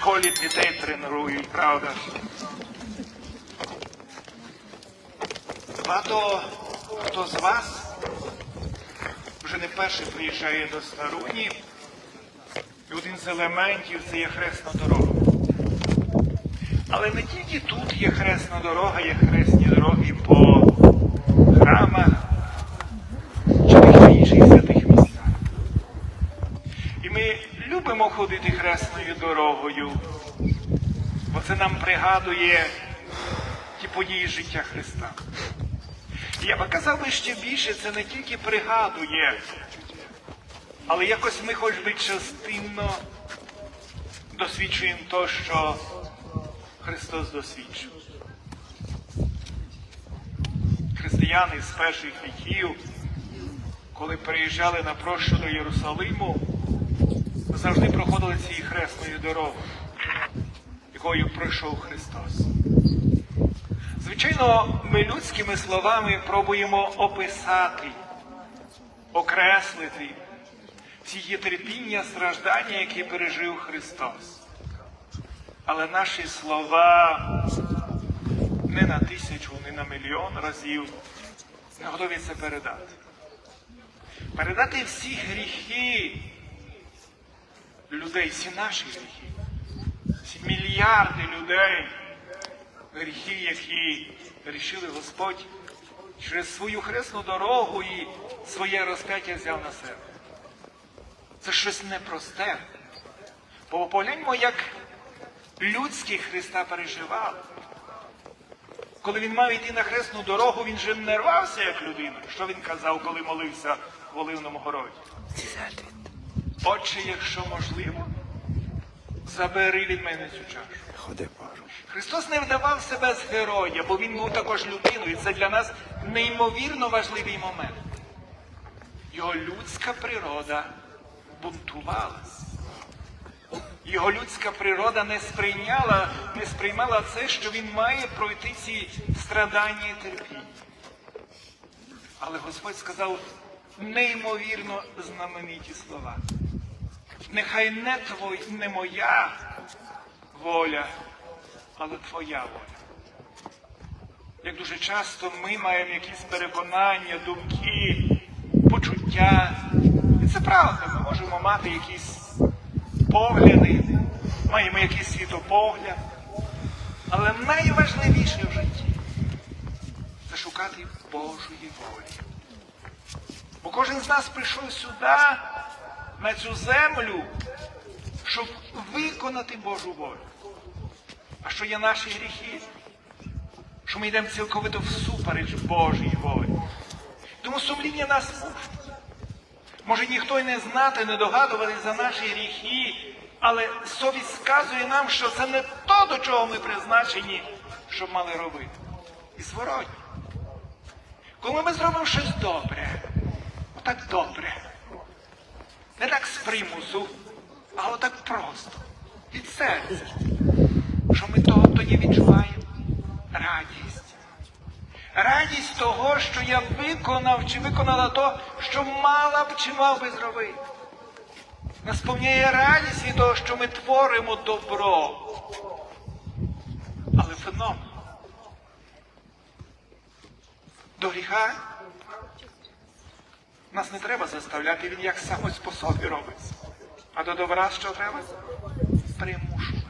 школі дітей тренують, правда? Багато хто з вас вже не перший приїжджає до Старуні, і один з елементів це є хресна дорога. Але не тільки тут є хресна дорога, є хресні дороги по храмах чи в інших святих місцях. І ми любимо ходити хресною дорогою, бо це нам пригадує ті події життя Христа. Я би казав би ще більше, це не тільки пригадує, але якось ми хоч би частинно досвідчуємо то, що Христос досвідчив. Християни з перших віків, коли приїжджали на прощу до Єрусалиму, завжди проходили цією хресною дорогою, якою пройшов Христос. Звичайно, ми людськими словами пробуємо описати, окреслити ці терпіння, страждання, які пережив Христос. Але наші слова не на тисячу, не на мільйон разів не готові це передати. Передати всі гріхи людей, всі наші гріхи, всі мільярди людей, гріхи, які рішили Господь через свою хресну дорогу і своє розп'яття взяв на себе. Це щось непросте. Бо погляньмо, як людський Христа переживав. Коли він мав йти на хресну дорогу, він же не рвався як людина. Що він казав, коли молився в Оливному городі? Отче, якщо можливо, забери від мене цю чашу. Ходи пару. Христос не вдавав себе з героя, бо він був також людиною. І це для нас неймовірно важливий момент. Його людська природа бунтувалась. Його людська природа не сприйняла, не сприймала це, що він має пройти ці страдання і терпіння. Але Господь сказав неймовірно знамениті слова. Нехай не твой, не моя воля, але твоя воля. Як дуже часто ми маємо якісь переконання, думки, почуття. І це правда, ми можемо мати якісь погляди, маємо якийсь світопогляд. Але найважливіше в житті це шукати Божої волі. Бо кожен з нас прийшов сюди, на цю землю, щоб виконати Божу волю. А що є наші гріхи? Що ми йдемо цілковито всупереч Божій волі. Тому сумління нас мучить. Може ніхто й не знати, не догадуватись за наші гріхи, але совість сказує нам, що це не то, до чого ми призначені, щоб мали робити. І зворотні. Коли ми зробимо щось добре, отак добре, не так з примусу, а отак просто, від серця, що ми того тоді відчуваємо радість. Радість того, що я виконав чи виконала то, що мала б чи мав би зробити. Нас сповняє радість від того, що ми творимо добро. Але феномен. До гріха нас не треба заставляти, він як само по собі робиться. А до добра що треба? Примушувати.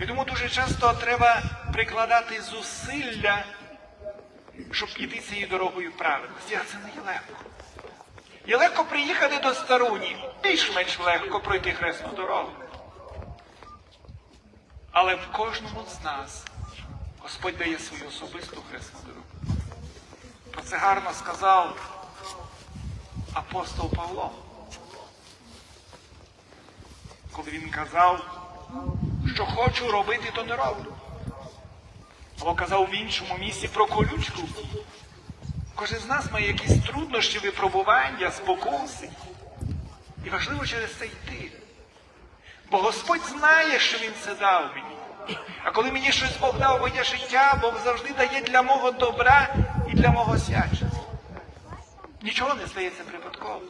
І тому дуже часто треба прикладати зусилля, щоб піти цією дорогою правильності. А це не є легко. Є легко приїхати до Старуні, більш-менш легко пройти хресну дорогу. Але в кожному з нас Господь дає свою особисту хресну дорогу. Про це гарно сказав апостол Павло. Коли він казав, що хочу робити, то не роблю. Або казав в іншому місці про колючку. Кожен з нас має якісь труднощі, випробування, спокуси. І важливо через це йти. Бо Господь знає, що Він це дав мені. А коли мені щось Бог дав моє життя, Бог завжди дає для мого добра і для мого свячення. Нічого не стається припадково.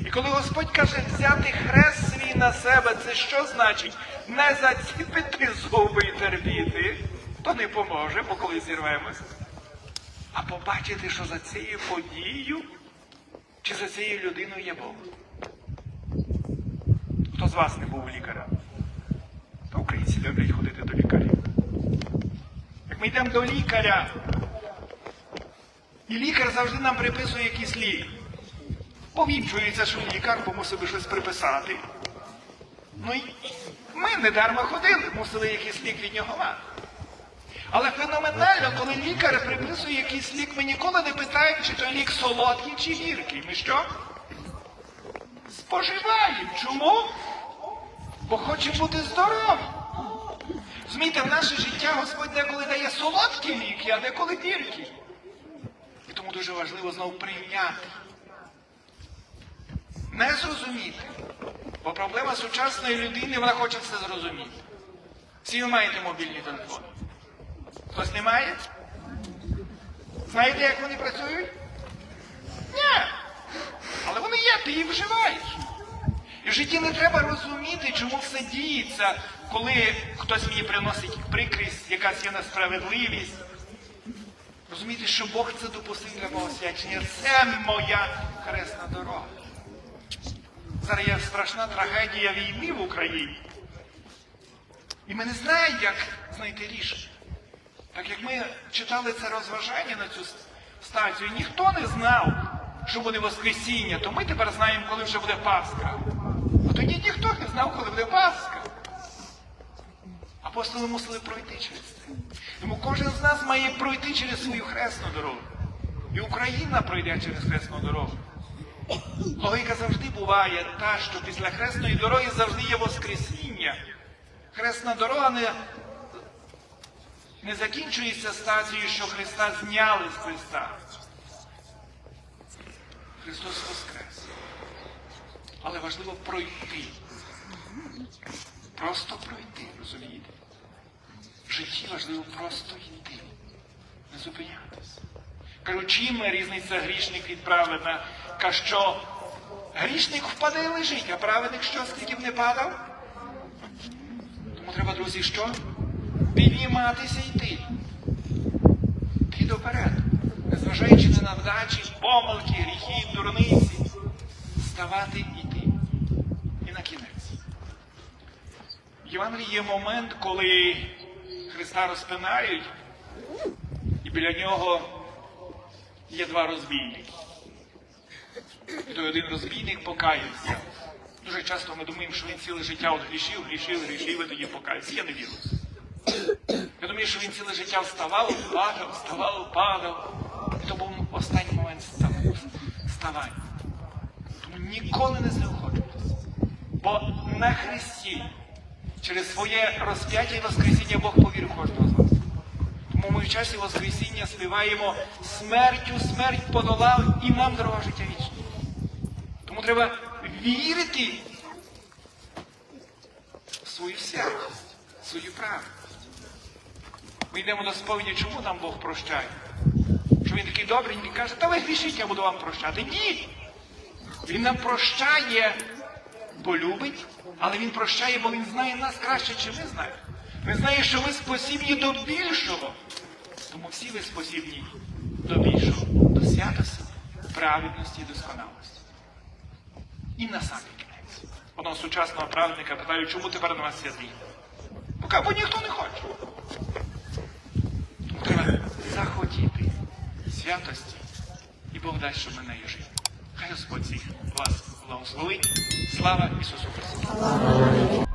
І коли Господь каже взяти хрест свій на себе, це що значить? Не заціпити зуби і терпіти, то не поможе, бо коли зірвемося. А побачити, що за цією подією чи за цією людиною є Бог. Хто з вас не був у лікаря? Та українці люблять ходити до лікарів. Як ми йдемо до лікаря, і лікар завжди нам приписує якийсь лік. Повінчується, що лікар, бо мусив щось приписати. Ну і ми не дарма ходили, мусили якийсь лік від нього мати. Але феноменально, коли лікар приписує якийсь лік, ми ніколи не питаємо, чи той лік солодкий чи гіркий. Ми що? Споживаємо. Чому? Бо хочемо бути здоровим. Змійте, в наше життя Господь деколи дає солодкі ліки, а деколи гіркі. Тому дуже важливо знову прийняти. Не зрозуміти. Бо проблема сучасної людини, вона хоче все зрозуміти. Всі ви маєте мобільні телефони. Хтось не має? Знаєте, як вони працюють? Ні. Але вони є, ти їх вживаєш. І в житті не треба розуміти, чому все діється, коли хтось мені приносить прикрість, якась є несправедливість. Розуміти, що Бог це допустив для мого свячення. Це моя хресна дорога. Зараз є страшна трагедія війни в Україні. І ми не знаємо, як знайти рішення. Так як ми читали це розважання на цю стацію, ніхто не знав, що буде Воскресіння, то ми тепер знаємо, коли вже буде Пасха. А тоді ніхто не знав, коли буде Пасха. Апостоли мусили пройти через це. Тому кожен з нас має пройти через свою хресну дорогу. І Україна пройде через хресну дорогу. Логіка завжди буває та, що після хресної дороги завжди є Воскресіння. Хресна дорога не, не закінчується стацією, що Христа зняли з Христа. Христос Воскрес. Але важливо пройти. Просто пройти, розумієте? В житті важливо просто йти, не зупинятися. Кажу, чим різниця грішник від праведна? Що грішник впаде і лежить, а праведник що, скільки б не падав? Тому треба, друзі, що? Підніматися йти. Йти доперед. Незважаючи на навдачі, помилки, гріхи, дурниці. Ставати і йти. І на кінець. В Євангелії є момент, коли Христа розпинають, і біля нього є два розбійники. І той один розбійник покаявся. Дуже часто ми думаємо, що він ціле життя от грішив, грішив, грішив, і тоді покаявся. Я не вірю. Я думаю, що він ціле життя вставав, падав, вставав, падав. І то був останній момент встав- вставання. Тому ніколи не заохочуйтесь. Бо на Христі через своє розп'яття і Воскресіння Бог повірив кожного з вас. Тому ми в часі Воскресіння співаємо смертю, смерть подолав і нам дорога життя вічна. Тому треба вірити в свою святість, в свою праведність. Ми йдемо до сповіді, чому нам Бог прощає? Що він такий добрий, він каже, та ви грішіть, я буду вам прощати. Ні! Він нам прощає, бо любить, але він прощає, бо він знає нас краще, ніж ми знаємо. Він знає, що ви спосібні до більшого. Тому всі ви спосібні до більшого, до святості, праведності і досконалості. І на самий кінець. Одного сучасного праведника питаю, чому тепер на вас святий? Бо ніхто не хоче. Треба захотіти святості, і Бог дасть, щоб ми нею жили. Хай Господь вас благословить. Слава Ісусу Христу!